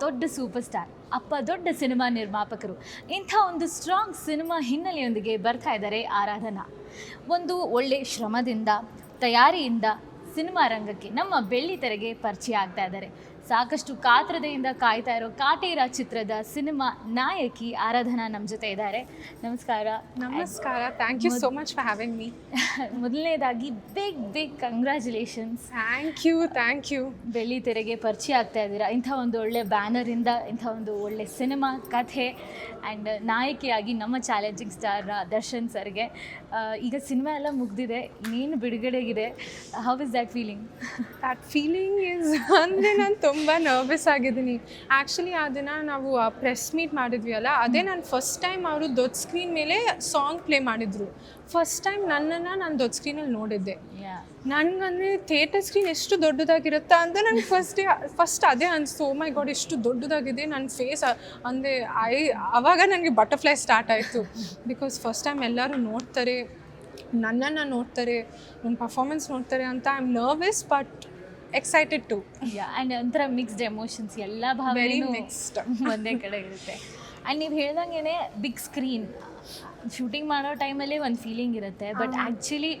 ದೊಡ್ಡ super star ಅಪ್ಪ ದೊಡ್ಡ ಸಿನಿಮಾ ನಿರ್ಮಾಪಕರು. ಇಂಥ ಒಂದು ಸ್ಟ್ರಾಂಗ್ ಸಿನಿಮಾ ಹಿನ್ನೆಲೆಯೊಂದಿಗೆ ಬರ್ತಾ ಇದ್ದಾರೆ ಆರಾಧನಾ. ಒಂದು ಒಳ್ಳೆ ಶ್ರಮದಿಂದ, ತಯಾರಿಯಿಂದ ಸಿನಿಮಾ ರಂಗಕ್ಕೆ ನಮ್ಮ ಬೆಳ್ಳಿ ತೆರೆಗೆ ಪರಿಚಯ ಆಗ್ತಾ ಇದ್ದಾರೆ. ಸಾಕಷ್ಟು ಕಾತರತೆಯಿಂದ ಕಾಯ್ತಾ ಇರೋ ಕಾಟೇರ ಚಿತ್ರದ ಸಿನಿಮಾ ನಾಯಕಿ ಆರಾಧನಾ ನಮ್ಮ ಜೊತೆ ಇದ್ದಾರೆ. ನಮಸ್ಕಾರ. ನಮಸ್ಕಾರ. Thank you so much for having me ಮೊದಲನೇದಾಗಿ big big congratulations thank you thank you ಬೆಳ್ಳಿ ತೆರೆಗೆ ಪರಿಚಯ ಆಗ್ತಾ ಇದ್ದೀರಾ? ಇಂಥ ಒಂದು ಒಳ್ಳೆ ಬ್ಯಾನರಿಂದ ಇಂಥ ಒಂದು ಒಳ್ಳೆ ಸಿನಿಮಾ ಕಥೆ ಆ್ಯಂಡ್ ನಾಯಕಿಯಾಗಿ ನಮ್ಮ ಚಾಲೆಂಜಿಂಗ್ ಸ್ಟಾರ್ ದರ್ಶನ್ ಸರ್ಗೆ. ಈಗ ಸಿನಿಮಾ ಎಲ್ಲ ಮುಗ್ದಿದೆ ನೀನು ಬಿಡುಗಡೆಗಿದೆ? How is that feeling that feeling is ಅಂದರೆ ನಾನು ತುಂಬ ನರ್ವಸ್ ಆಗಿದ್ದೀನಿ. ಆ್ಯಕ್ಚುಲಿ ಆ ದಿನ ನಾವು ಪ್ರೆಸ್ ಮೀಟ್ ಮಾಡಿದ್ವಿ ಅಲ್ಲ ಅದೇ ನಾನು ಫಸ್ಟ್ ಟೈಮ್ ಅವರು ದೊಡ್ಡ ಸ್ಕ್ರೀನ್ ಮೇಲೆ ಸಾಂಗ್ ಪ್ಲೇ ಮಾಡಿದ್ರು. ಫಸ್ಟ್ ಟೈಮ್ ನನ್ನನ್ನು ನಾನು ದೊಡ್ಡ ಸ್ಕ್ರೀನಲ್ಲಿ ನೋಡಿದ್ದೆ. ನನಗಂದರೆ ಥಿಯೇಟರ್ ಸ್ಕ್ರೀನ್ ಎಷ್ಟು ದೊಡ್ಡದಾಗಿರುತ್ತಾ ಅಂತ ನನಗೆ ಫಸ್ಟ್ ಫಸ್ಟ್ ಅದೇ ಅನಿಸ್ತು. ಓ ಮೈ ಗಾಡ್ ಎಷ್ಟು ದೊಡ್ಡದಾಗಿದೆ ನನ್ನ ಫೇಸ್ ಅಂದರೆ ಐ ಆವಾಗ ನನಗೆ ಬಟರ್ಫ್ಲೈ ಸ್ಟಾರ್ಟ್ ಆಯಿತು. ಬಿಕಾಸ್ ಫಸ್ಟ್ ಟೈಮ್ ಎಲ್ಲರೂ ನೋಡ್ತಾರೆ ನನ್ನನ್ನು ನೋಡ್ತಾರೆ ನನ್ನ ಪರ್ಫಾರ್ಮೆನ್ಸ್ ನೋಡ್ತಾರೆ ಅಂತ I am nervous but excited to and ಒಂಥರ ಮಿಕ್ಸ್ಡ್ ಎಮೋಷನ್ಸ್ ಎಲ್ಲ ವೆರಿ ಭಾವನೆ ಮಿಕ್ಸ್ಡ್ ಒಂದೇ ಕಡೆ ಇರುತ್ತೆ. ಆ್ಯಂಡ್ ನೀವು ಹೇಳ್ದಂಗೆ ಬಿಗ್ ಸ್ಕ್ರೀನ್ ಶೂಟಿಂಗ್ ಮಾಡೋ ಟೈಮಲ್ಲೇ ಒಂದು ಫೀಲಿಂಗ್ ಇರುತ್ತೆ. ಬಟ್ ಆ್ಯಕ್ಚುಲಿ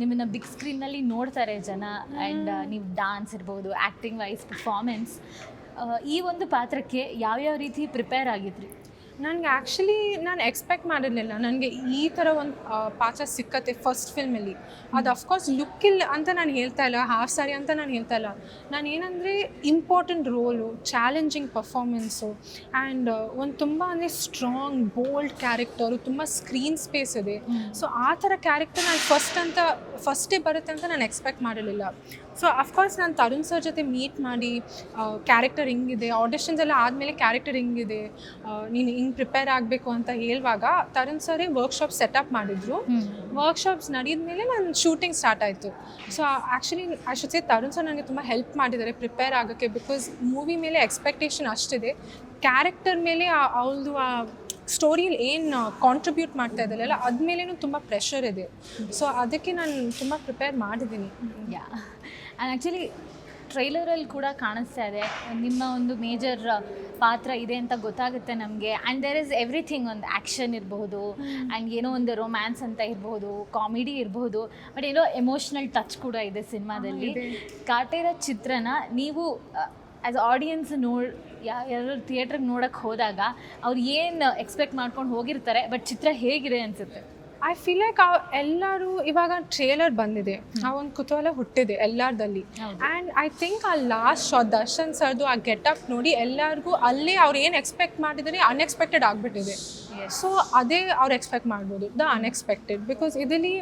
ನಿಮ್ಮನ್ನು ಬಿಗ್ ಸ್ಕ್ರೀನಲ್ಲಿ ನೋಡ್ತಾರೆ ಜನ. ಆ್ಯಂಡ್ ನೀವು ಡಾನ್ಸ್ ಇರ್ಬೋದು ಆ್ಯಕ್ಟಿಂಗ್ ವೈಸ್ ಪರ್ಫಾರ್ಮೆನ್ಸ್ ಈ ಒಂದು ಪಾತ್ರಕ್ಕೆ ಯಾವ್ಯಾವ ರೀತಿ ಪ್ರಿಪೇರ್ ಆಗಿದ್ರಿ? ನನಗೆ ಆ್ಯಕ್ಚುಲಿ ನಾನು ಎಕ್ಸ್ಪೆಕ್ಟ್ ಮಾಡಿರಲಿಲ್ಲ. ನನಗೆ ಈ ಥರ ಒಂದು ಪಾತ್ರ ಸಿಕ್ಕತ್ತೆ ಫಸ್ಟ್ ಫಿಲ್ಮಲ್ಲಿ ಅದು ಅಫ್ಕೋರ್ಸ್ ಲುಕ್ ಇಲ್ಲ ಅಂತ ನಾನು ಹೇಳ್ತಾ ಇಲ್ಲ ಹಾಫ್ ಸಾರಿ ಅಂತ ನಾನು ಹೇಳ್ತಾ ಇಲ್ಲ. ನಾನು ಏನಂದರೆ important role challenging performance and ಒಂದು ತುಂಬ ಅಂದರೆ ಸ್ಟ್ರಾಂಗ್ ಬೋಲ್ಡ್ ಕ್ಯಾರೆಕ್ಟರು ತುಂಬ ಸ್ಕ್ರೀನ್ ಸ್ಪೇಸ್ ಇದೆ. ಸೊ ಆ ಥರ ಕ್ಯಾರೆಕ್ಟರ್ ನಾನು ಫಸ್ಟ್ ಅಂತ ಫಸ್ಟೇ ಬರುತ್ತೆ ಅಂತ ನಾನು ಎಕ್ಸ್ಪೆಕ್ಟ್ ಮಾಡಿರಲಿಲ್ಲ. ಸೊ ಅಫ್ಕೋರ್ಸ್ ನಾನು ತರುಣ್ ಸರ್ ಜೊತೆ ಮೀಟ್ ಮಾಡಿ ಕ್ಯಾರೆಕ್ಟರ್ ಹಿಂಗಿದೆ ಆಡಿಷನ್ಸ್ ಎಲ್ಲ ಆದಮೇಲೆ ಕ್ಯಾರೆಕ್ಟರ್ ಹಿಂಗಿದೆ ನೀನು ಹಿಂಗೆ ಪ್ರಿಪೇರ್ ಆಗಬೇಕು ಅಂತ ಹೇಳುವಾಗ ತರುಣ್ ಸರೇ ವರ್ಕ್ಶಾಪ್ ಸೆಟಪ್ ಮಾಡಿದ್ರು. ವರ್ಕ್ಶಾಪ್ಸ್ ನಡೆದ ಮೇಲೆ ನಾನು ಶೂಟಿಂಗ್ ಸ್ಟಾರ್ಟ್ ಆಯಿತು. ಸೊ ಆ್ಯಕ್ಚುಲಿ ಅಷ್ಟೇ ತರುಣ್ ಸರ್ ನನಗೆ ತುಂಬ ಹೆಲ್ಪ್ ಮಾಡಿದ್ದಾರೆ ಪ್ರಿಪೇರ್ ಆಗೋಕ್ಕೆ ಬಿಕಾಸ್ ಮೂವಿ ಮೇಲೆ ಎಕ್ಸ್ಪೆಕ್ಟೇಷನ್ ಅಷ್ಟಿದೆ. ಕ್ಯಾರೆಕ್ಟರ್ ಮೇಲೆ ಅವಳದು ಆ ಸ್ಟೋರಿಯಲ್ಲಿ ಏನು ಕಾಂಟ್ರಿಬ್ಯೂಟ್ ಮಾಡ್ತಾ ಇದ್ದಲ್ಲ ಅದ್ಮೇಲೇನು ತುಂಬ ಪ್ರೆಷರ್ ಇದೆ. ಸೊ ಅದಕ್ಕೆ ನಾನು ತುಂಬ ಪ್ರಿಪೇರ್ ಮಾಡಿದ್ದೀನಿ. ಯಾ ಆ್ಯಂಡ್ ಆ್ಯಕ್ಚುಲಿ ಟ್ರೈಲರಲ್ಲಿ ಕೂಡ ಕಾಣಿಸ್ತಾ ಇದೆ. ನಿಮ್ಮ ಒಂದು ಮೇಜರ್ ಪಾತ್ರ ಇದೆ ಅಂತ ಗೊತ್ತಾಗುತ್ತೆ ನಮಗೆ. ಆ್ಯಂಡ್ ದೇರ್ ಇಸ್ ಎವ್ರಿಥಿಂಗ್ ಒಂದು ಆ್ಯಕ್ಷನ್ ಇರಬಹುದು ಆ್ಯಂಡ್ ಏನೋ ಒಂದು ರೊಮ್ಯಾನ್ಸ್ ಅಂತ ಇರಬಹುದು ಕಾಮಿಡಿ ಇರಬಹುದು ಬಟ್ ಏನೋ ಎಮೋಷ್ನಲ್ ಟಚ್ ಕೂಡ ಇದೆ ಸಿನಿಮಾದಲ್ಲಿ. ಕಾಟೇರ ಚಿತ್ರನ ನೀವು ಆ್ಯಸ್ ಆಡಿಯನ್ಸ್ ನೋಡ್ ಯಾರು ಥಿಯೇಟ್ರಿಗೆ ನೋಡೋಕ್ಕೆ ಹೋದಾಗ ಅವ್ರು ಏನು ಎಕ್ಸ್ಪೆಕ್ಟ್ ಮಾಡ್ಕೊಂಡು ಹೋಗಿರ್ತಾರೆ ಬಟ್ ಚಿತ್ರ ಹೇಗಿದೆ ಅನಿಸುತ್ತೆ? ಐ ಫೀಲ್ ಲೈಕ್ ಎಲ್ಲರೂ ಇವಾಗ ಟ್ರೇಲರ್ ಬಂದಿದೆ. ಆ ಒಂದು ಕುತೂಹಲ ಹುಟ್ಟಿದೆ ಎಲ್ಲರದಲ್ಲಿ. ಆ್ಯಂಡ್ ಐ ಥಿಂಕ್ ಆ ಲಾಸ್ಟ್ ಶಾಟ್ ದರ್ಶನ್ ಸರ್ದು ಆ ಗೆಟಪ್ ನೋಡಿ ಎಲ್ಲರಿಗೂ ಅಲ್ಲೇ ಅವ್ರು ಏನು ಎಕ್ಸ್ಪೆಕ್ಟ್ ಮಾಡಿದರೆ ಅನ್ಎಕ್ಸ್ಪೆಕ್ಟೆಡ್ ಆಗಿಬಿಟ್ಟಿದೆ. ಸೊ ಅದೇ ಅವ್ರು ಎಕ್ಸ್ಪೆಕ್ಟ್ ಮಾಡ್ಬೋದು ದ ಅನ್ಎಕ್ಸ್ಪೆಕ್ಟೆಡ್ ಬಿಕಾಸ್ ಇದರಲ್ಲಿ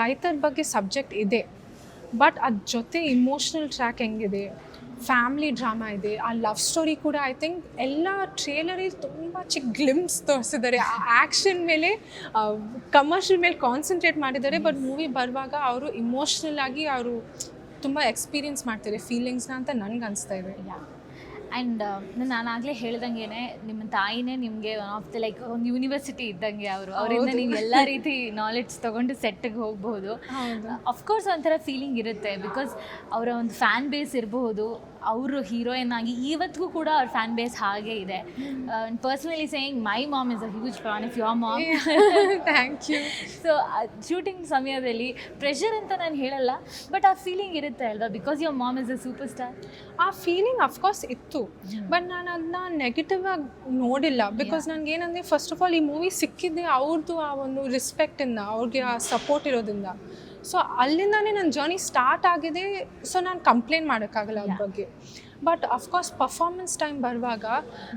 ರೈತರ ಬಗ್ಗೆ ಸಬ್ಜೆಕ್ಟ್ ಇದೆ. ಬಟ್ ಅದ್ರ ಜೊತೆ ಇಮೋಷ್ನಲ್ ಟ್ರ್ಯಾಕ್ ಹೆಂಗಿದೆ? ಫ್ಯಾಮ್ಲಿ ಡ್ರಾಮಾ ಇದೆ. ಆ ಲವ್ ಸ್ಟೋರಿ ಕೂಡ ಐ ಥಿಂಕ್ ಎಲ್ಲ ಟ್ರೇಲರಲ್ಲಿ ತುಂಬ ಚಿಕ್ಕ ಗ್ಲಿಮ್ಸ್ ತೋರಿಸಿದ್ದಾರೆ. ಆ ಆ್ಯಕ್ಷನ್ ಮೇಲೆ ಕಮರ್ಷಿಯಲ್ ಮೇಲೆ ಕಾನ್ಸಂಟ್ರೇಟ್ ಮಾಡಿದ್ದಾರೆ. ಬಟ್ ಮೂವಿ ಬರುವಾಗ ಅವರು ಇಮೋಷ್ನಲ್ ಆಗಿ ಅವರು ತುಂಬ ಎಕ್ಸ್ಪೀರಿಯನ್ಸ್ ಮಾಡ್ತಾರೆ. ಫೀಲಿಂಗ್ಸ್ನ ಅಂತ ನನಗೆ ಅನಿಸ್ತಾ ಇದೆ. ಆ್ಯಂಡ್ ನಾನು ಆಗಲೇ ಹೇಳ್ದಂಗೆ ನಿಮ್ಮ ತಾಯಿನೇ ನಿಮಗೆ ಒನ್ ಆಫ್ ದ ಲೈಕ್ ಒಂದು ಯೂನಿವರ್ಸಿಟಿ ಇದ್ದಂಗೆ ಅವರು. ಅವರಿಂದ ನೀವು ಎಲ್ಲ ರೀತಿ ನಾಲೆಡ್ಜ್ ತೊಗೊಂಡು ಸೆಟ್ಟಿಗೆ ಹೋಗ್ಬೋದು ಅಫ್ಕೋರ್ಸ್ ಒಂಥರ ಫೀಲಿಂಗ್ ಇರುತ್ತೆ ಬಿಕಾಸ್ ಅವರ ಒಂದು ಫ್ಯಾನ್ ಬೇಸ್ ಇರಬಹುದು. ಅವರು ಹೀರೋಯಿನ್ ಆಗಿ ಇವತ್ತಿಗೂ ಕೂಡ ಅವ್ರ ಫ್ಯಾನ್ ಬೇಸ್ ಹಾಗೆ ಇದೆ. Personally saying my mom is a huge fan if your mom thank you so shooting ಸಮಯದಲ್ಲಿ ಪ್ರೆಷರ್ ಅಂತ ನಾನು ಹೇಳಲ್ಲ ಬಟ್ ಆ ಫೀಲಿಂಗ್ ಇರುತ್ತೆ ಅಲ್ವಾ? Because your mom is a super star ಆ ಫೀಲಿಂಗ್ ಅಫ್ಕೋರ್ಸ್ ಇತ್ತು. ಬಟ್ ನಾನು ಅದನ್ನ ನೆಗೆಟಿವ್ ಆಗಿ ನೋಡಿಲ್ಲ. ಬಿಕಾಸ್ ನನಗೆ ಏನಂದರೆ ಫಸ್ಟ್ ಆಫ್ ಆಲ್ ಈ ಮೂವಿ ಸಿಕ್ಕಿದ್ದೆ ಅವ್ರದ್ದು ಆ ಒಂದು ರೆಸ್ಪೆಕ್ಟಿಂದ ಅವ್ರಿಗೆ ಆ ಸಪೋರ್ಟ್ ಇರೋದ್ರಿಂದ. ಸೊ ಅಲ್ಲಿಂದಾನೇ ನನ್ನ ಜರ್ನಿ ಸ್ಟಾರ್ಟ್ ಆಗಿದೆ. ಸೊ ನಾನು ಕಂಪ್ಲೇಂಟ್ ಮಾಡೋಕ್ಕಾಗಲ್ಲ ಅದ್ರ ಬಗ್ಗೆ. ಬಟ್ ಅಫ್ಕೋರ್ಸ್ ಪರ್ಫಾರ್ಮೆನ್ಸ್ ಟೈಮ್ ಬರುವಾಗ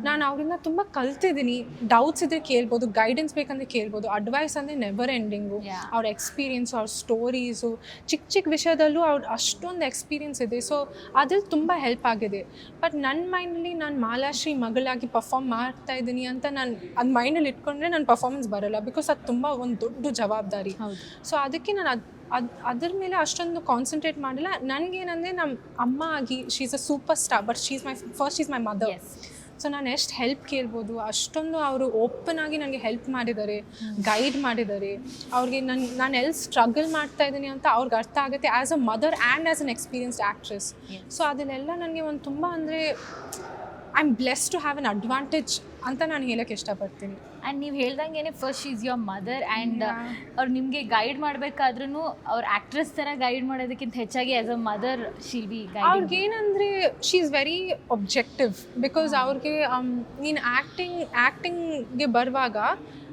ನಾನು ಅವರಿಂದ ತುಂಬ ಕಲ್ತಿದ್ದೀನಿ ಡೌಟ್ಸ್ ಇದ್ರೆ ಕೇಳ್ಬೋದು ಗೈಡೆನ್ಸ್ ಬೇಕಂದ್ರೆ ಕೇಳ್ಬೋದು. ಅಡ್ವೈಸ್ ಅಂದರೆ ನೆವರ್ ಎಂಡಿಂಗು. ಅವ್ರ ಎಕ್ಸ್ಪೀರಿಯನ್ಸ್ ಅವ್ರ ಸ್ಟೋರೀಸು ಚಿಕ್ಕ ಚಿಕ್ಕ ವಿಷಯದಲ್ಲೂ ಅವ್ರ ಅಷ್ಟೊಂದು ಎಕ್ಸ್ಪೀರಿಯನ್ಸ್ ಇದೆ. ಸೊ ಅದ್ರಲ್ಲಿ ತುಂಬ ಹೆಲ್ಪ್ ಆಗಿದೆ. ಬಟ್ ನನ್ನ ಮೈಂಡಲ್ಲಿ ನಾನು ಮಾಲಾಶ್ರೀ ಮಗಳಾಗಿ ಪರ್ಫಾರ್ಮ್ ಮಾಡ್ತಾ ಇದ್ದೀನಿ ಅಂತ ನಾನು ಅದು ಮೈಂಡಲ್ಲಿ ಇಟ್ಕೊಂಡ್ರೆ ನನ್ನ ಪರ್ಫಾರ್ಮೆನ್ಸ್ ಬರೋಲ್ಲ. ಬಿಕಾಸ್ ಅದು ತುಂಬ ಒಂದು ದೊಡ್ಡ ಜವಾಬ್ದಾರಿ. ಹೌದು. ಸೊ ಅದಕ್ಕೆ ನಾನು ಅದು ಅದು ಅದ್ರ ಮೇಲೆ ಅಷ್ಟೊಂದು ಕಾನ್ಸಂಟ್ರೇಟ್ ಮಾಡಿಲ್ಲ. ನನಗೇನಂದರೆ ನಮ್ಮ ಅಮ್ಮ ಆಗಿ she's a super star but she's my first is my mother so ನಾನು ಎಷ್ಟು ಹೆಲ್ಪ್ ಕೇಳ್ಬೋದು ಅಷ್ಟೊಂದು ಅವರು ಓಪನ್ ಆಗಿ ನನಗೆ ಹೆಲ್ಪ್ ಮಾಡಿದ್ದಾರೆ ಗೈಡ್ ಮಾಡಿದ್ದಾರೆ. ಅವ್ರಿಗೆ ನನ್ನ ನಾನು ಎಲ್ಲಿ ಸ್ಟ್ರಗಲ್ ಮಾಡ್ತಾ ಇದ್ದೀನಿ ಅಂತ ಅವ್ರಿಗೆ ಅರ್ಥ ಆಗುತ್ತೆ as a mother and as an experienced actress. So ಅದನ್ನೆಲ್ಲ ನನಗೆ ಒಂದು ತುಂಬ ಅಂದರೆ I am bless to have an advantage ಅಂತ ನಾನು ಹೇಳಕ್ಕೆ ಇಷ್ಟಪಡ್ತೀನಿ ಆ್ಯಂಡ್ ನೀವು ಹೇಳ್ದಂಗೆ first is your mother and. ಅವ್ರು ನಿಮಗೆ ಗೈಡ್ ಮಾಡಬೇಕಾದ್ರೂ ಅವ್ರ ಆ್ಯಕ್ಟ್ರೆಸ್ ಥರ ಗೈಡ್ ಮಾಡೋದಕ್ಕಿಂತ ಹೆಚ್ಚಾಗಿ as a mother she'll be guide ಅವ್ರಿಗೆ ಏನಂದರೆ she is very objective because ಅವ್ರಿಗೆ ನೀನು ಆ್ಯಕ್ಟಿಂಗ್ ಆ್ಯಕ್ಟಿಂಗ್ಗೆ ಬರುವಾಗ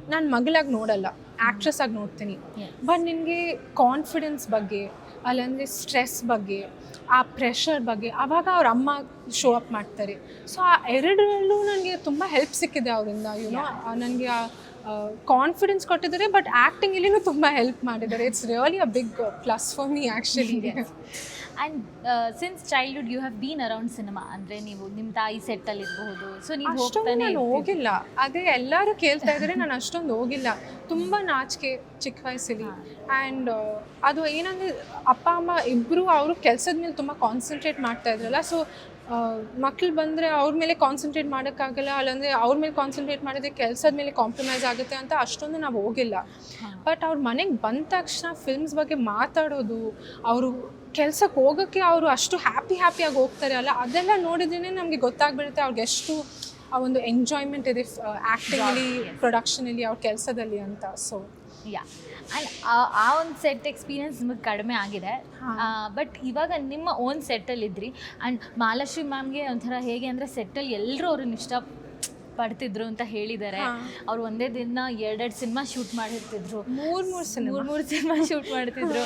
ನಾನು ಮಗಳಾಗಿ ನೋಡಲ್ಲ ಆ್ಯಕ್ಟ್ರೆಸ್ ಆಗಿ ನೋಡ್ತೀನಿ. ಬಟ್ ನಿನಗೆ ಕಾನ್ಫಿಡೆನ್ಸ್ ಬಗ್ಗೆ ಅಲ್ಲಂದರೆ ಸ್ಟ್ರೆಸ್ ಬಗ್ಗೆ ಆ ಪ್ರೆಷರ್ ಬಗ್ಗೆ ಆವಾಗ ಅವ್ರ ಅಮ್ಮ ಶೋ ಅಪ್ ಮಾಡ್ತಾರೆ. ಸೊ ಆ ಎರಡರಲ್ಲೂ ನನಗೆ ತುಂಬ ಹೆಲ್ಪ್ ಸಿಕ್ಕಿದೆ ಅವರಿಂದ ಯುನೋ ನನಗೆ ಆ ಕಾನ್ಫಿಡೆನ್ಸ್ ಕೊಟ್ಟಿದ್ದಾರೆ ಬಟ್ ಆ್ಯಕ್ಟಿಂಗ್ ಇಲ್ಲಿನೂ ತುಂಬ ಹೆಲ್ಪ್ ಮಾಡಿದ್ದಾರೆ. It's really a big plus for me actually and since childhood you have been around cinema ಅಂದರೆ ನೀವು ನಿಮ್ಮ ತಾಯಿ ಸೆಟ್ಟಲ್ಲಿ ಇರಬಹುದು. ಸೊ ನೀವು ಹೋಗ್ತಾನೆ ನಾನು ಹೋಗಿಲ್ಲ. ಅದೇ ಎಲ್ಲರೂ ಕೇಳ್ತಾ ಇದ್ದಾರೆ ನಾನು ಅಷ್ಟೊಂದು ಹೋಗಿಲ್ಲ. ತುಂಬ ನಾಚಿಕೆ ಚಿಕ್ಕ ವಯಸ್ಸಲ್ಲಿ. ಆ್ಯಂಡ್ ಅದು ಏನಂದ್ರೆ ಅಪ್ಪ ಅಮ್ಮ ಇಬ್ಬರು ಅವರು ಕೆಲಸದ ಮೇಲೆ ತುಂಬ ಕಾನ್ಸಂಟ್ರೇಟ್ ಮಾಡ್ತಾ ಇದ್ರಲ್ಲ. ಸೊ ಮಕ್ಳು ಬಂದರೆ ಅವ್ರ ಮೇಲೆ ಕಾನ್ಸಂಟ್ರೇಟ್ ಮಾಡೋಕ್ಕಾಗಲ್ಲ ಅಲ್ಲಂದರೆ ಅವ್ರ ಮೇಲೆ ಕಾನ್ಸಂಟ್ರೇಟ್ ಮಾಡಿದ್ರೆ ಕೆಲಸದ ಮೇಲೆ ಕಾಂಪ್ರಮೈಸ್ ಆಗುತ್ತೆ ಅಂತ ಅಷ್ಟೊಂದು ನಾವು ಹೋಗಿಲ್ಲ. ಬಟ್ ಅವ್ರ ಮನೆಗೆ ಬಂದ ತಕ್ಷಣ ಫಿಲ್ಮ್ಸ್ ಬಗ್ಗೆ ಮಾತಾಡೋದು ಅವರು ಕೆಲ್ಸಕ್ಕೆ ಹೋಗೋಕ್ಕೆ ಅವರು ಅಷ್ಟು ಹ್ಯಾಪಿ ಹ್ಯಾಪಿಯಾಗಿ ಹೋಗ್ತಾರೆ ಅಲ್ಲ ಅದೆಲ್ಲ ನೋಡಿದ್ರೇ ನಮಗೆ ಗೊತ್ತಾಗ್ಬಿಡುತ್ತೆ ಅವ್ರಿಗೆ ಎಷ್ಟು ಆ ಒಂದು ಎಂಜಾಯ್ಮೆಂಟ್ ಇದೆ ಪ್ರೊಡಕ್ಷನ್ ಪ್ರೊಡಕ್ಷನಲ್ಲಿ ಅವ್ರ ಕೆಲಸದಲ್ಲಿ ಅಂತ ಸೊ ಯಾ ಆ್ಯಂಡ್ ಆ ಒಂದು ಸೆಟ್ ಎಕ್ಸ್ಪೀರಿಯನ್ಸ್ ನಿಮಗೆ ಕಡಿಮೆ ಆಗಿದೆ. ಬಟ್ ಇವಾಗ ನಿಮ್ಮ ಓನ್ ಸೆಟ್ಟಲ್ಲಿ ಇದ್ರಿ ಆ್ಯಂಡ್ ಮಾಲಾಶ್ರೀ ಮ್ಯಾಮ್ಗೆ ಒಂಥರ ಹೇಗೆ ಅಂದರೆ ಸೆಟ್ಟಲ್ಲಿ ಎಲ್ಲರೂ ಅವ್ರನ್ನ ಇಷ್ಟ ಪಡ್ತಿದ್ರು ಅಂತ ಹೇಳಿದ್ದಾರೆ. ಅವ್ರು ಒಂದೇ ದಿನ ಎರಡೆರಡು ಸಿನಿಮಾ ಶೂಟ್ ಮಾಡಿರ್ತಿದ್ರು ಮೂರು ಮೂರು ಸಿನಿಮಾ ಮೂರು ಮೂರು ಸಿನಿಮಾ ಶೂಟ್ ಮಾಡ್ತಿದ್ರು.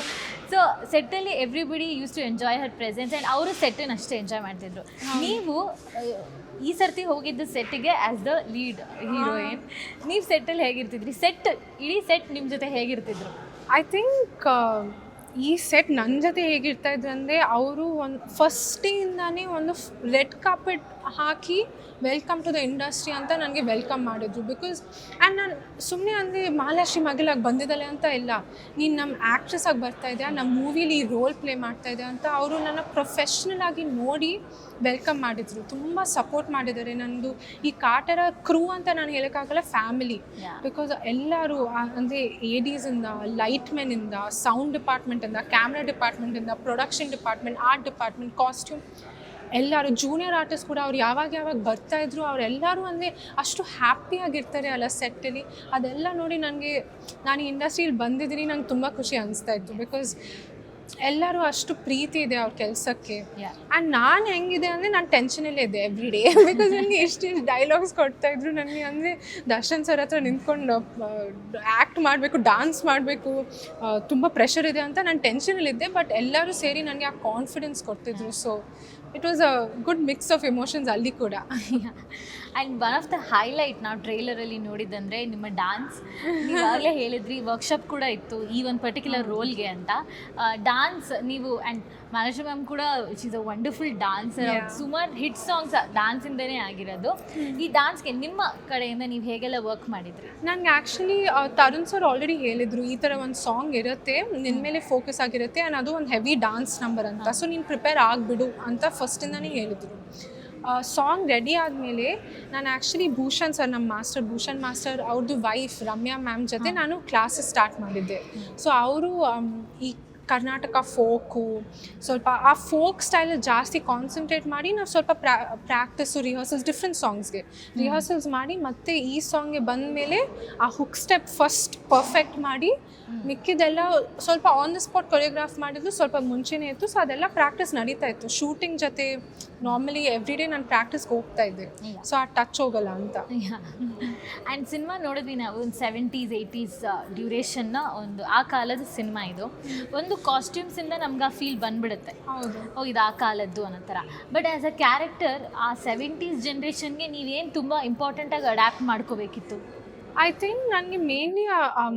So ಸೆಟ್ಟಲ್ಲಿ everybody use to enjoy her presence and ಅವರು ಸೆಟ್ಟನ್ನು ಅಷ್ಟೇ ಎಂಜಾಯ್ ಮಾಡ್ತಿದ್ರು. ನೀವು ಈ ಸರ್ತಿ ಹೋಗಿದ್ದ ಸೆಟ್ಟಿಗೆ ಆ್ಯಸ್ ದ ಲೀಡ್ ಹೀರೋಯಿನ್ ನೀವು ಸೆಟ್ಟಲ್ಲಿ ಹೇಗಿರ್ತಿದ್ರಿ? ಸೆಟ್ ಇಡೀ ಸೆಟ್ ನಿಮ್ಮ ಜೊತೆ ಹೇಗಿರ್ತಿದ್ರು? ಐ ಥಿಂಕ್ ಈ ಸೆಟ್ ನನ್ನ ಜೊತೆ ಹೇಗಿರ್ತಾ ಇದ್ರು ಅಂದರೆ, ಅವರು ಒಂದು ಫಸ್ಟಿಂದಾನೇ ಒಂದು ರೆಡ್ ಕಾರ್ಪೆಟ್ ಹಾಕಿ ವೆಲ್ಕಮ್ ಟು ದ ಇಂಡಸ್ಟ್ರಿ ಅಂತ ನನಗೆ ವೆಲ್ಕಮ್ ಮಾಡಿದ್ರು. ಬಿಕಾಸ್ ಆ್ಯಂಡ್ ನಾನು ಸುಮ್ಮನೆ ಅಂದರೆ ಮಹಾಲಕ್ಷ್ಮಿ ಮಗಿಲಾಗಿ ಬಂದಿದ್ದಾಳೆ ಅಂತ ಇಲ್ಲ. ನೀನು ನಮ್ಮ ಆ್ಯಕ್ಟ್ರೆಸ್ ಆಗಿ ಬರ್ತಾ ಇದೆಯಾ? ನಮ್ಮ ಮೂವಿಲಿ ರೋಲ್ ಪ್ಲೇ ಮಾಡ್ತಾ ಇದೆ ಅಂತ ಅವರು ನನ್ನ ಪ್ರೊಫೆಷ್ನಲ್ ಆಗಿ ನೋಡಿ ವೆಲ್ಕಮ್ ಮಾಡಿದರು. ತುಂಬ ಸಪೋರ್ಟ್ ಮಾಡಿದ್ದಾರೆ ನನ್ನದು ಈ ಕಾಟರ ಕ್ರೂ ಅಂತ ನಾನು ಹೇಳೋಕ್ಕಾಗಲ್ಲ ಫ್ಯಾಮಿಲಿ. ಬಿಕಾಸ್ ಎಲ್ಲರೂ ಅಂದರೆ ಏಡೀಸಿಂದ ಲೈಟ್ ಮೆನಿಂದ ಸೌಂಡ್ ಡಿಪಾರ್ಟ್ಮೆಂಟಿಂದ camera ಡಿಪಾರ್ಟ್ಮೆಂಟಿಂದ production department art department costume ಎಲ್ಲರೂ ಜೂನಿಯರ್ ಆರ್ಟಿಸ್ಟ್ ಕೂಡ ಅವ್ರು ಯಾವಾಗ ಯಾವಾಗ ಬರ್ತಾ ಇದ್ರು ಅವರೆಲ್ಲರೂ ಅಂದರೆ ಅಷ್ಟು ಹ್ಯಾಪಿಯಾಗಿರ್ತಾರೆ ಅಲ್ಲ ಸೆಟ್ಟಲ್ಲಿ ಅದೆಲ್ಲ ನೋಡಿ ನನಗೆ ನಾನು ಈ ಇಂಡಸ್ಟ್ರೀಲಿ ಬಂದಿದ್ದೀನಿ ನಂಗೆ ತುಂಬ ಖುಷಿ ಅನಿಸ್ತಾ ಇತ್ತು ಬಿಕಾಸ್ ಎಲ್ಲರೂ ಅಷ್ಟು ಪ್ರೀತಿ ಇದೆ ಅವ್ರ ಕೆಲಸಕ್ಕೆ. ಆ್ಯಂಡ್ ನಾನು ಹೆಂಗಿದೆ ಅಂದರೆ ನಾನು ಟೆನ್ಷನಲ್ಲೇ ಇದ್ದೆ ಎವ್ರಿ ಡೇ ಬಿಕಾಸ್ ನನಗೆ ಇಷ್ಟು ಡೈಲಾಗ್ಸ್ ಕೊಡ್ತಾ ಇದ್ರು ನನಗೆ ಅಂದರೆ ದರ್ಶನ್ ಸರ್ ಹತ್ರ ನಿಂತ್ಕೊಂಡು ಆ್ಯಕ್ಟ್ ಮಾಡಬೇಕು ಡಾನ್ಸ್ ಮಾಡಬೇಕು ತುಂಬ ಪ್ರೆಷರ್ ಇದೆ ಅಂತ ನಾನು ಟೆನ್ಷನಲ್ಲಿದ್ದೆ ಬಟ್ ಎಲ್ಲರೂ ಸೇರಿ ನನಗೆ ಆ ಕಾನ್ಫಿಡೆನ್ಸ್ ಕೊಡ್ತಿದ್ರು. So it was a good mix of emotions ಅಲ್ಲಿ ಕೂಡ. And one of the highlight ನಾವು ಟ್ರೈಲರಲ್ಲಿ ನೋಡಿದ್ದಂದರೆ ನಿಮ್ಮ ಡ್ಯಾನ್ಸ್ ನೀವಾಗಲೇ ಹೇಳಿದ್ರಿ ವರ್ಕ್ಶಾಪ್ ಕೂಡ ಇತ್ತು ಈ ಒಂದು ಪರ್ಟಿಕ್ಯುಲರ್ ರೋಲ್ಗೆ ಅಂತ. ಡ್ಯಾನ್ಸ್ ನೀವು ಆ್ಯಂಡ್ ಮ್ಯಾನೇಜರ್ ಮ್ಯಾಮ್ ಕೂಡ ಇಸ್ ಅ ವಂಡರ್ಫುಲ್ Yeah. ಸುಮಾರು ಹಿಟ್ ಸಾಂಗ್ಸ್ ಡ್ಯಾನ್ಸಿಂದನೇ ಆಗಿರೋದು. ಈ ಡ್ಯಾನ್ಸ್ಗೆ ನಿಮ್ಮ ಕಡೆಯಿಂದ ನೀವು ಹೇಗೆಲ್ಲ ವರ್ಕ್ ಮಾಡಿದ್ರಿ? ನನಗೆ ಆ್ಯಕ್ಚುಲಿ ತರುಣ್ ಸರ್ ಆಲ್ರೆಡಿ ಹೇಳಿದರು ಈ ಥರ ಒಂದು ಸಾಂಗ್ ಇರುತ್ತೆ ನಿನ್ನ ಮೇಲೆ ಫೋಕಸ್ ಆಗಿರುತ್ತೆ ಆ್ಯಂಡ್ ಅದು ಒಂದು ಹೆವಿ ಡ್ಯಾನ್ಸ್ ನಂಬರ್ ಅಂತ. ಸೊ ನೀನು ಪ್ರಿಪೇರ್ ಆಗಿಬಿಡು ಅಂತ ಫಸ್ಟಿಂದನೇ ಹೇಳಿದ್ರು. ಸಾಂಗ್ ರೆಡಿ ಆದಮೇಲೆ ನಾನು ಆ್ಯಕ್ಚುಲಿ ಭೂಷಣ್ ಸರ್ ನಮ್ಮ ಮಾಸ್ಟರ್ ಭೂಷಣ್ ಮಾಸ್ಟರ್ ಅವ್ರದ್ದು ವೈಫ್ ರಮ್ಯಾ ಮ್ಯಾಮ್ ಜೊತೆ ನಾನು ಕ್ಲಾಸಸ್ ಸ್ಟಾರ್ಟ್ ಮಾಡಿದ್ದೆ. ಸೊ ಅವರು ಈ ಕರ್ನಾಟಕ ಫೋಕು ಸ್ವಲ್ಪ ಆ ಫೋಕ್ ಸ್ಟೈಲಲ್ಲಿ ಜಾಸ್ತಿ ಕಾನ್ಸಂಟ್ರೇಟ್ ಮಾಡಿ ನಾವು ಸ್ವಲ್ಪ ಪ್ರ್ಯಾ ಪ್ರಾಕ್ಟೀಸು ರಿಹರ್ಸಲ್ಸ್ ಡಿಫ್ರೆಂಟ್ ಸಾಂಗ್ಸ್ಗೆ ರಿಹರ್ಸಲ್ಸ್ ಮಾಡಿ ಮತ್ತೆ ಈ ಸಾಂಗ್ಗೆ ಬಂದ ಮೇಲೆ ಆ ಹುಕ್ ಸ್ಟೆಪ್ ಫಸ್ಟ್ ಪರ್ಫೆಕ್ಟ್ ಮಾಡಿ ಮಿಕ್ಕಿದೆಲ್ಲ ಸ್ವಲ್ಪ ಆನ್ ದ ಸ್ಪಾಟ್ ಕೊರಿಯೋಗ್ರಾಫ್ ಮಾಡಿದ್ದು ಸ್ವಲ್ಪ ಮುಂಚೆನೇ ಇತ್ತು. ಸೊ ಅದೆಲ್ಲ ಪ್ರಾಕ್ಟೀಸ್ ನಡೀತಾ ಇತ್ತು. ಶೂಟಿಂಗ್ ಜೊತೆ ನಾರ್ಮಲಿ ಎವ್ರಿ ಡೇ ನಾನು ಪ್ರಾಕ್ಟೀಸ್ಗೆ ಹೋಗ್ತಾ ಇದ್ದೆ. ಸೊ ಆ ಟಚ್ ಹೋಗಲ್ಲ ಅಂತ. ಆ್ಯಂಡ್ ಸಿನಿಮಾ ನೋಡಿದ್ವಿ ನಾವು ಒಂದು ಸೆವೆಂಟೀಸ್ ಏಯ್ಟೀಸ್ ಡ್ಯೂರೇಷನ್ನ ಒಂದು ಆ ಕಾಲದ ಸಿನಿಮಾ ಇದು. ಒಂದು ಕಾಸ್ಟ್ಯೂಮ್ಸಿಂದ ನಮ್ಗೆ ಆ ಫೀಲ್ ಬಂದ್ಬಿಡುತ್ತೆ. ಹೌದು. ಓ ಇದು ಆ ಕಾಲದ್ದು ಅನ್ನೋ ಥರ. ಬಟ್ ಆ್ಯಸ್ ಅ ಕ್ಯಾರೆಕ್ಟರ್ ಆ ಸೆವೆಂಟೀಸ್ ಜನ್ರೇಷನ್ಗೆ ನೀವೇನು ತುಂಬ ಇಂಪಾರ್ಟೆಂಟಾಗಿ ಅಡ್ಯಾಪ್ಟ್ ಮಾಡ್ಕೋಬೇಕಿತ್ತು? ಐ ಥಿಂಕ್ ನನಗೆ ಮೇನ್ಲಿ ಆ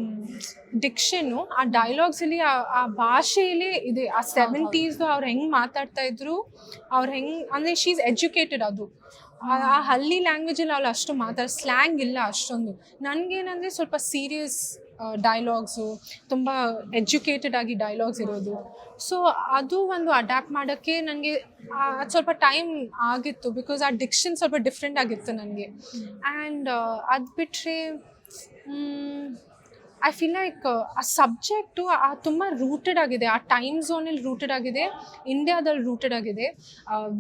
ಡಿಕ್ಷನ್ನು ಆ ಡೈಲಾಗ್ಸಲ್ಲಿ ಆ ಭಾಷೆಯಲ್ಲಿ ಇದೆ. ಆ ಸೆವೆಂಟೀಸ್ದು ಅವ್ರು ಹೆಂಗೆ ಮಾತಾಡ್ತಾ ಇದ್ರು ಅವ್ರು ಹೆಂಗೆ ಅಂದರೆ ಶೀ ಈಸ್ ಎಜುಕೇಟೆಡ್ ಅದು. ಆ- ಆ ಹಳ್ಳಿ ಲ್ಯಾಂಗ್ವೇಜಲ್ಲಿ ಅವಳು ಅಷ್ಟು ಮಾತಾಡ ಸ್ಲ್ಯಾಂಗ್ ಇಲ್ಲ ಅಷ್ಟೊಂದು. ನನಗೇನಂದರೆ ಸ್ವಲ್ಪ ಸೀರಿಯಸ್ ಡೈಲಾಗ್ಸು ತುಂಬ ಎಜುಕೇಟೆಡ್ ಆಗಿ ಡೈಲಾಗ್ಸ್ ಇರೋದು. ಸೊ ಅದು ಒಂದು ಅಡ್ಯಾಪ್ಟ್ ಮಾಡೋಕ್ಕೆ ನನಗೆ ಅದು ಸ್ವಲ್ಪ ಟೈಮ್ ಆಗಿತ್ತು ಬಿಕಾಸ್ ಆ ಡಿಕ್ಷನ್ ಸ್ವಲ್ಪ ಡಿಫ್ರೆಂಟ್ ಆಗಿತ್ತು ನನಗೆ ಆ್ಯಂಡ್ ಅದು ಬಿಟ್ಟರೆ ಐ ಫೀಲ್ ಲೈಕ್ ಆ ಸಬ್ಜೆಕ್ಟು ಆ ತುಂಬ ರೂಟೆಡ್ ಆಗಿದೆ. ಆ ಟೈಮ್ ಝೋನಲ್ಲಿ ರೂಟೆಡ್ ಆಗಿದೆ. ಇಂಡಿಯಾದಲ್ಲಿ ರೂಟೆಡ್ ಆಗಿದೆ.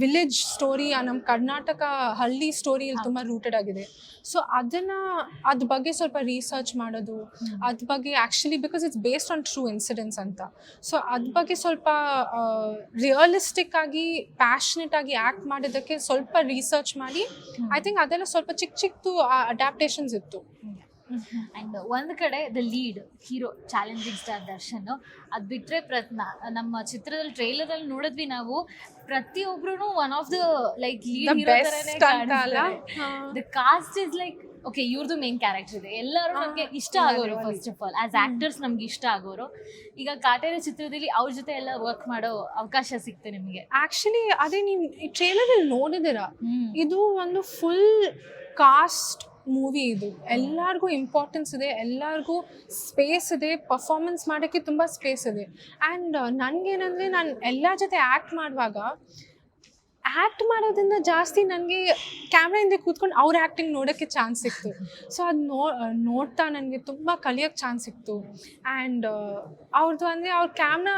ವಿಲೇಜ್ ಸ್ಟೋರಿ ನಮ್ಮ ಕರ್ನಾಟಕ ಹಳ್ಳಿ ಸ್ಟೋರಿಯಲ್ಲಿ ತುಂಬ ರೂಟೆಡ್ ಆಗಿದೆ. ಸೊ ಅದನ್ನು ಅದ್ರ ಬಗ್ಗೆ ಸ್ವಲ್ಪ ರಿಸರ್ಚ್ ಮಾಡೋದು ಅದ್ರ ಬಗ್ಗೆ actually because it's based on true incidents ಅಂತ. ಸೊ ಅದ್ರ ಬಗ್ಗೆ ಸ್ವಲ್ಪ ರಿಯಲಿಸ್ಟಿಕ್ ಆಗಿ ಪ್ಯಾಷನೆಟ್ ಆಗಿ ಆ್ಯಕ್ಟ್ ಮಾಡೋದಕ್ಕೆ ಸ್ವಲ್ಪ ರಿಸರ್ಚ್ ಮಾಡಿ ಐ ಥಿಂಕ್ ಅದೆಲ್ಲ ಸ್ವಲ್ಪ ಚಿಕ್ಕ ಚಿಕ್ಕದು ಅಡ್ಯಾಪ್ಟೇಷನ್ಸ್ ಇತ್ತು. ಅಂಡ್ ಒಂದು ಕಡೆ the lead hero challenging star Darshan. ಅದು ಬಿಟ್ರೆ ಪ್ರತ್ನ ನಮ್ಮ ಚಿತ್ರದಲ್ಲಿ ಟ್ರೈಲರಲ್ಲಿ ನೋಡಿದ್ವಿ ನಾವು ಪ್ರತಿಯೊಬ್ರು one of the like lead hero. The cast is like okay ಇವ್ರದ್ದು ಮೇನ್ ಕ್ಯಾರೆಕ್ಟರ್ ಇದೆ. ಎಲ್ಲರೂ ನಮಗೆ ಇಷ್ಟ ಆಗೋರು first of all as actors ನಮ್ಗೆ ಇಷ್ಟ ಆಗೋರು. ಈಗ ಕಾಟೇರ ಚಿತ್ರದಲ್ಲಿ ಅವ್ರ ಜೊತೆ ಎಲ್ಲ ವರ್ಕ್ ಮಾಡೋ ಅವಕಾಶ ಸಿಕ್ತೆ ನಿಮಗೆ. ಆಕ್ಚುಲಿ ಅದೇ ನೀವು ಈ ಟ್ರೇಲರಲ್ಲಿ ನೋಡಿದಿರ ಇದು ಒಂದು ಫುಲ್ ಕಾಸ್ಟ್ ಮೂವಿ ಇದು. ಎಲ್ಲರಿಗೂ ಇಂಪಾರ್ಟೆನ್ಸ್ ಇದೆ, ಎಲ್ಲರಿಗೂ ಸ್ಪೇಸ್ ಇದೆ ಪರ್ಫಾರ್ಮೆನ್ಸ್ ಮಾಡೋಕ್ಕೆ ತುಂಬ ಸ್ಪೇಸ್ ಇದೆ. ಆ್ಯಂಡ್ ನನಗೇನಂದರೆ ನಾನು ಎಲ್ಲ ಜೊತೆ ಆ್ಯಕ್ಟ್ ಮಾಡುವಾಗ ಆ್ಯಕ್ಟ್ ಮಾಡೋದ್ರಿಂದ ಜಾಸ್ತಿ ನನಗೆ ಕ್ಯಾಮ್ರಾ ಹಿಂದೆ ಕೂತ್ಕೊಂಡು ಅವ್ರ ಆ್ಯಕ್ಟಿಂಗ್ ನೋಡೋಕ್ಕೆ ಚಾನ್ಸ್ ಸಿಕ್ತು. ಸೊ ಅದು ನೋ ನೋಡ್ತಾ ನನಗೆ ತುಂಬ ಕಲಿಯೋಕ್ಕೆ ಚಾನ್ಸ್ ಸಿಕ್ತು. ಆ್ಯಂಡ್ ಅವ್ರದ್ದು ಅಂದರೆ ಅವ್ರ ಕ್ಯಾಮ್ರಾ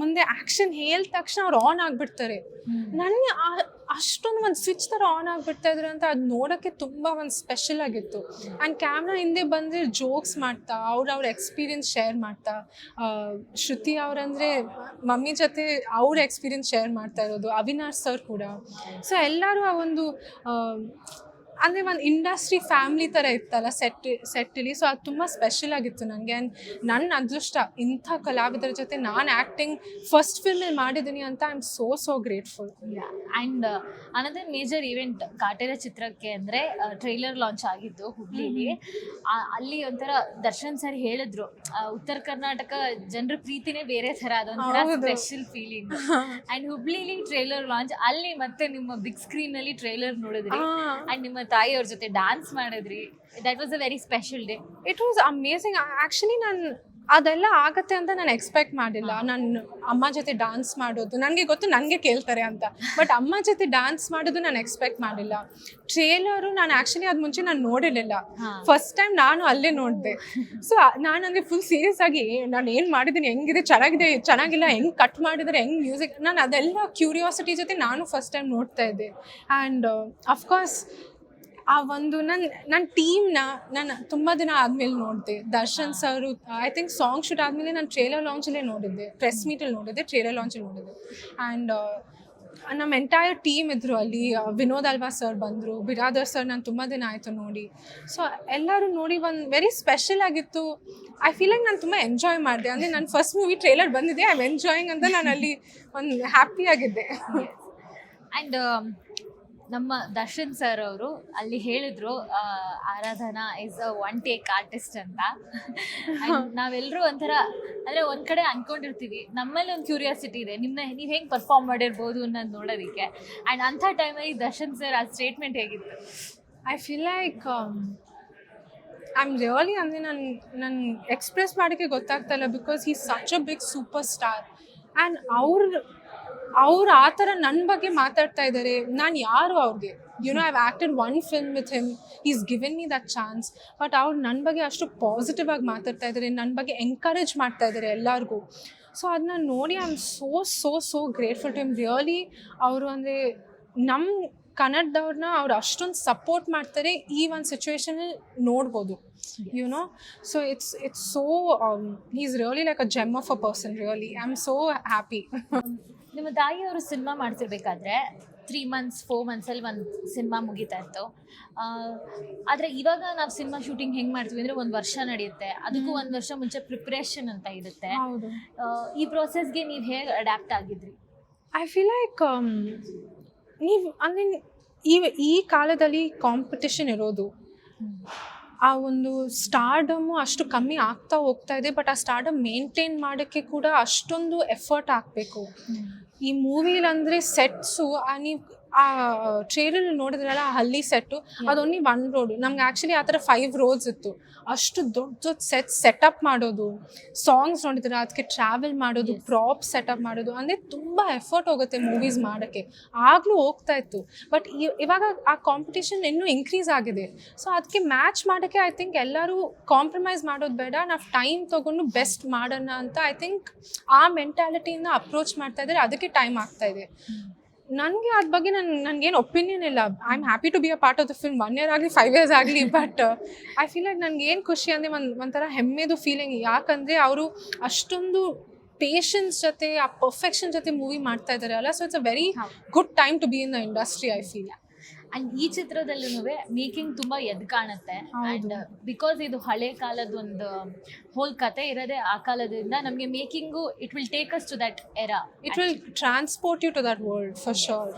ಮುಂದೆ ಆ್ಯಕ್ಷನ್ ಹೇಳಿದ ತಕ್ಷಣ ಅವ್ರು ಆನ್ ಆಗಿಬಿಡ್ತಾರೆ. ನನಗೆ ಅಷ್ಟೊಂದು ಒಂದು ಸ್ವಿಚ್ ಥರ ಆನ್ ಆಗಿಬಿಡ್ತಾ ಇದ್ರು ಅಂತ ಅದು ನೋಡೋಕ್ಕೆ ತುಂಬ ಒಂದು ಸ್ಪೆಷಲ್ ಆಗಿತ್ತು. ಆ್ಯಂಡ್ ಕ್ಯಾಮ್ರಾ ಹಿಂದೆ ಬಂದರೆ ಜೋಕ್ಸ್ ಮಾಡ್ತಾ ಅವ್ರು ಅವ್ರ ಎಕ್ಸ್ಪೀರಿಯನ್ಸ್ ಶೇರ್ ಮಾಡ್ತಾ. ಶ್ರುತಿ ಅವರಂದರೆ ಮಮ್ಮಿ ಜೊತೆ ಅವ್ರ ಎಕ್ಸ್ಪೀರಿಯನ್ಸ್ ಶೇರ್ ಮಾಡ್ತಾ ಇರೋದು ಅವಿನಾಶ್ ಸರ್ ಕೂಡ. ಸೊ ಎಲ್ಲರೂ ಆ ಒಂದು ಅಂದರೆ ಒಂದು ಇಂಡಸ್ಟ್ರಿ ಫ್ಯಾಮ್ಲಿ ಥರ ಇತ್ತಲ್ಲ ಸೆಟ್ ಸೆಟ್ಟಲ್ಲಿ ಸೊ ಅದು ತುಂಬ ಸ್ಪೆಷಲ್ ಆಗಿತ್ತು ನನಗೆ ಆ್ಯಂಡ್ ನನ್ನ ಅದೃಷ್ಟ ಇಂಥ ಕಲಾವಿದರ ಜೊತೆ ನಾನು ಆ್ಯಕ್ಟಿಂಗ್ ಫಸ್ಟ್ ಫಿಲ್ಮಲ್ಲಿ ಮಾಡಿದ್ದೀನಿ ಅಂತ I am so so grateful and another major event Kaatera ಚಿತ್ರಕ್ಕೆ ಅಂದ್ರೆ ಟ್ರೈಲರ್ ಲಾಂಚ್ ಆಗಿದ್ದು ಹುಬ್ಳಿಲಿ. ಅಲ್ಲಿ ಒಂಥರ ದರ್ಶನ್ ಸರ್ ಹೇಳಿದ್ರು ಉತ್ತರ ಕರ್ನಾಟಕ ಜನರ ಪ್ರೀತಿನೇ ಬೇರೆ ಥರ ಅದೊಂಥರ ಸ್ಪೆಷಲ್ ಫೀಲಿಂಗ್ ಆ್ಯಂಡ್ ಹುಬ್ಳಿಲಿ ಟ್ರೈಲರ್ ಲಾಂಚ್ ಅಲ್ಲಿ ಮತ್ತೆ ನಿಮ್ಮ ಬಿಗ್ ಸ್ಕ್ರೀನ್ ಅಲ್ಲಿ ಟ್ರೈಲರ್ ನೋಡಿದ್ರಿ. ಅಂಡ್ ನಿಮ್ಮ ತಾಯಿಯವ್ರ ಜೊತೆ ಡ್ಯಾನ್ಸ್ ಮಾಡಿದ್ರಿ. That was a very special day it was amazing actually ನಾನು ಅದೆಲ್ಲ ಆಗತ್ತೆ ಅಂತ ನಾನು ಎಕ್ಸ್ಪೆಕ್ಟ್ ಮಾಡಿಲ್ಲ. ನಾನು ಅಮ್ಮ ಜೊತೆ ಡಾನ್ಸ್ ಮಾಡೋದು ನನಗೆ ಗೊತ್ತು ನನಗೆ ಕೇಳ್ತಾರೆ ಅಂತ. ಬಟ್ ಅಮ್ಮ ಜೊತೆ ಡಾನ್ಸ್ ಮಾಡೋದು ನಾನು ಎಕ್ಸ್ಪೆಕ್ಟ್ ಮಾಡಿಲ್ಲ. ಟ್ರೇಲರು ನಾನು ಆ್ಯಕ್ಚುಲಿ ಅದು ಮುಂಚೆ ನಾನು ನೋಡಿರಲಿಲ್ಲ. ಫಸ್ಟ್ ಟೈಮ್ ನಾನು ಅಲ್ಲೇ ನೋಡಿದೆ. ಸೊ ನಾನು ಅಂದರೆ ಫುಲ್ ಸೀರಿಯಸ್ ಆಗಿ ನಾನು ಏನು ಮಾಡಿದ್ದೀನಿ ಹೆಂಗಿದೆ ಚೆನ್ನಾಗಿದೆ ಚೆನ್ನಾಗಿಲ್ಲ ಹೆಂಗೆ ಕಟ್ ಮಾಡಿದರೆ ಹೆಂಗೆ ಮ್ಯೂಸಿಕ್ ನಾನು ಅದೆಲ್ಲ ಕ್ಯೂರಿಯಾಸಿಟಿ ಜೊತೆ ನಾನು ಫಸ್ಟ್ ಟೈಮ್ ನೋಡ್ತಾ ಇದ್ದೆ. ಆ್ಯಂಡ್ ಅಫ್ಕೋರ್ಸ್ ಆ ಒಂದು ನನ್ನ ನನ್ನ ಟೀಮ್ನ ನಾನು ತುಂಬ ದಿನ ಆದಮೇಲೆ ನೋಡಿದೆ. Darshan sir I think song shoot ಆದಮೇಲೆ ನಾನು ಟ್ರೇಲರ್ ಲಾಂಚಲ್ಲೇ ನೋಡಿದ್ದೆ. ಪ್ರೆಸ್ ಮೀಟಲ್ಲಿ ನೋಡಿದ್ದೆ ಟ್ರೇಲರ್ ಲಾಂಚಲ್ಲಿ ನೋಡಿದ್ದೆ. ಆ್ಯಂಡ್ ನಮ್ಮ ಎಂಟೈರ್ ಟೀಮ್ ಇದ್ದರು ಅಲ್ಲಿ ವಿನೋದ್ ಅಲ್ವಾ ಸರ್ ಬಂದರು, ಬಿರಾದರ್ ಸರ್ ನಾನು ತುಂಬ ದಿನ ಆಯಿತು ನೋಡಿ. ಸೊ ಎಲ್ಲರೂ ನೋಡಿ ಒಂದು ವೆರಿ ಸ್ಪೆಷಲ್ ಆಗಿತ್ತು. ಐ ಫೀಲ್ ಲೈಕ್ ನಾನು ತುಂಬ ಎಂಜಾಯ್ ಮಾಡಿದೆ. ಅಂದರೆ ನನ್ನ ಫಸ್ಟ್ ಮೂವಿ ಟ್ರೇಲರ್ ಬಂದಿದೆ ಐ ಎಂಜಾಯಿಂಗ್ ಅಂತ ನಾನು ಅಲ್ಲಿ ಒಂದು ಹ್ಯಾಪಿಯಾಗಿದ್ದೆ ಅಂಡ್ ನಮ್ಮ ದರ್ಶನ್ ಸರ್ ಅವರು ಅಲ್ಲಿ ಹೇಳಿದ್ರು Aradhana is a one take artist ಅಂತ. ನಾವೆಲ್ಲರೂ ಒಂಥರ, ಅಂದ್ರೆ ಒಂದ್ ಕಡೆ ಅನ್ಕೊಂಡಿರ್ತೀವಿ, ನಮ್ಮಲ್ಲಿ ಒಂದು ಕ್ಯೂರಿಯಾಸಿಟಿ ಇದೆ ನಿಮ್ಮನ್ನ ನೀವು ಹೆಂಗೆ ಪರ್ಫಾರ್ಮ್ ಮಾಡಿರ್ಬೋದು ಅನ್ನೋದು ನೋಡೋದಕ್ಕೆ. ಅಂಡ್ ಅಂಥ ಟೈಮಲ್ಲಿ ದರ್ಶನ್ ಸರ್ ಆ ಸ್ಟೇಟ್ಮೆಂಟ್ ಹೇಗಿತ್ತು? I feel like I am really ಅಂದರೆ ನಾನು ನನ್ನ ಎಕ್ಸ್ಪ್ರೆಸ್ ಮಾಡೋಕ್ಕೆ ಗೊತ್ತಾಗ್ತಾ ಇಲ್ಲ ಬಿಕಾಸ್ ಈ such a big super star and ಅವ್ರ ಅವ್ರು ಆ ಥರ ನನ್ನ ಬಗ್ಗೆ ಮಾತಾಡ್ತಾ ಇದ್ದಾರೆ ನಾನು ಯಾರು ಅವ್ರಿಗೆ? You know I've acted one film with him is given me that chance but ಅವ್ರು ನನ್ನ ಬಗ್ಗೆ ಅಷ್ಟು ಪಾಸಿಟಿವ್ ಆಗಿ ಮಾತಾಡ್ತಾ ಇದ್ದಾರೆ ನನ್ನ ಬಗ್ಗೆ ಎಂಕರೇಜ್ ಮಾಡ್ತಾ ಇದ್ದಾರೆ ಎಲ್ಲರಿಗೂ. ಸೊ ಅದನ್ನ ನೋಡಿ I am so so so grateful to him really ಅವರು ಅಂದರೆ ನಮ್ಮ ಕನ್ನಡದವ್ರನ್ನ ಅವ್ರು ಅಷ್ಟೊಂದು ಸಪೋರ್ಟ್ ಮಾಡ್ತಾರೆ ಈ ಒಂದು ಸಿಚುವೇಶನಲ್ಲಿ ನೋಡ್ಬೋದು. You know so it's it's so is really like a gem of a person really I am so happy ನಿಮ್ಮ ತಾಯಿಯವರು ಸಿನಿಮಾ ಮಾಡ್ತಿರ್ಬೇಕಾದ್ರೆ ತ್ರೀ ಮಂತ್ಸ್ ಫೋರ್ ಮಂತ್ಸಲ್ಲಿ ಒಂದು ಸಿನಿಮಾ ಮುಗಿತಾ ಇತ್ತು. ಆದರೆ ಇವಾಗ ನಾವು ಸಿನಿಮಾ ಶೂಟಿಂಗ್ ಹೆಂಗೆ ಮಾಡ್ತೀವಿ ಅಂದರೆ ಒಂದು ವರ್ಷ ನಡೆಯುತ್ತೆ. ಅದಕ್ಕೂ ಒಂದು ವರ್ಷ ಮುಂಚೆ ಪ್ರಿಪ್ರೇಷನ್ ಅಂತ ಇರುತ್ತೆ. ಈ ಪ್ರೊಸೆಸ್ಗೆ ನೀವು ಹೇಗೆ ಅಡ್ಯಾಪ್ಟ್ ಆಗಿದ್ರಿ? ಐ ಫೀಲ್ ಲೈಕ್ ನೀವು ಅಂದರೆ ಈ ಈ ಕಾಲದಲ್ಲಿ ಕಾಂಪಿಟೇಷನ್ ಇರೋದು. ಆ ಒಂದು ಸ್ಟಾರ್ಡಮ್ಮು ಅಷ್ಟು ಕಮ್ಮಿ ಆಗ್ತಾ ಹೋಗ್ತಾ ಇದೆ ಬಟ್ ಆ ಸ್ಟಾರ್ಡಮ್ ಮೇಂಟೈನ್ ಮಾಡೋಕ್ಕೆ ಕೂಡ ಅಷ್ಟೊಂದು ಎಫರ್ಟ್ ಹಾಕಬೇಕು ಈ ಮೂವಿಲಂದರೆ ಸೆಟ್ಸು ಸೆಟ್ಸು ನೀವು ಆ ಟ್ರೇಲರ್ ನೋಡಿದ್ರಲ್ಲ ಆ ಹಲ್ಲಿ ಸೆಟ್ಟು ಅದು ಒನ್ಲಿ ಒನ್ ರೋಡ್ ನಮ್ಗೆ ಆ್ಯಕ್ಚುಲಿ ಆ ಥರ ಫೈವ್ ರೋಡ್ಸ್ ಇತ್ತು. ಅಷ್ಟು ದೊಡ್ಡ ದೊಡ್ಡ ಸೆಟ್ ಸೆಟಪ್ ಮಾಡೋದು. ಸಾಂಗ್ಸ್ ನೋಡಿದ್ರೆ? ಅದಕ್ಕೆ ಟ್ರಾವೆಲ್ ಮಾಡೋದು ಪ್ರಾಪ್ ಸೆಟಪ್ ಮಾಡೋದು. ಅಂದರೆ ತುಂಬ ಎಫರ್ಟ್ ಹೋಗುತ್ತೆ ಮೂವೀಸ್ ಮಾಡೋಕ್ಕೆ. ಆಗಲೂ ಹೋಗ್ತಾ ಇತ್ತು. ಬಟ್ ಇವಾಗ ಆ ಕಾಂಪಿಟೇಷನ್ ಇನ್ನೂ ಇನ್ಕ್ರೀಸ್ ಆಗಿದೆ. ಸೊ ಅದಕ್ಕೆ ಮ್ಯಾಚ್ ಮಾಡೋಕ್ಕೆ ಐ ಥಿಂಕ್ ಎಲ್ಲರೂ ಕಾಂಪ್ರಮೈಸ್ ಮಾಡೋದು ಬೇಡ. ನಾವು ಟೈಮ್ ತೊಗೊಂಡು ಬೆಸ್ಟ್ ಮಾಡೋಣ ಅಂತ ಐ ಥಿಂಕ್ ಆ ಮೆಂಟಾಲಿಟಿಯಿಂದ ಅಪ್ರೋಚ್ ಮಾಡ್ತಾ ಇದ್ದಾರೆ. ಅದಕ್ಕೆ ಟೈಮ್ ಆಗ್ತಾ ಇದೆ. ನನಗೆ ಅದ್ರ ಬಗ್ಗೆ ನನ್ನ ನನಗೇನು ಒಪಿನಿಯನ್ ಇಲ್ಲ. I am happy to be a part of the film one year ಆಗಲಿ ಫೈವ್ ಇಯರ್ಸ್ ಆಗಲಿ ಬಟ್ ಐ ಫೀಲ್ ಲೈಕ್ ನನಗೆ ಏನು ಖುಷಿ ಅಂದರೆ ಒಂದು ಒಂಥರ ಹೆಮ್ಮೆದು ಫೀಲಿಂಗ್ ಯಾಕಂದರೆ ಅವರು ಅಷ್ಟೊಂದು ಪೇಷನ್ಸ್ ಜೊತೆ ಆ ಪರ್ಫೆಕ್ಷನ್ ಜೊತೆ ಮೂವಿ ಮಾಡ್ತಾ ಇದ್ದಾರೆ ಅಲ್ಲ. So it's a very good time to be in the industry I feel and ಈ ಚಿತ್ರದಲ್ಲೂ ಮೇಕಿಂಗ್ ತುಂಬಾ ಎದ್ ಕಾಣುತ್ತೆ. ಅಂಡ್ ಬಿಕಾಸ್ ಇದು ಹಳೆ ಕಾಲದ ಒಂದು ಹೋಲ್ ಕತೆ ಇರೋದೇ ಆ ಕಾಲದಿಂದ ನಮಗೆ making it will take us to that era it will transport you to that world for sure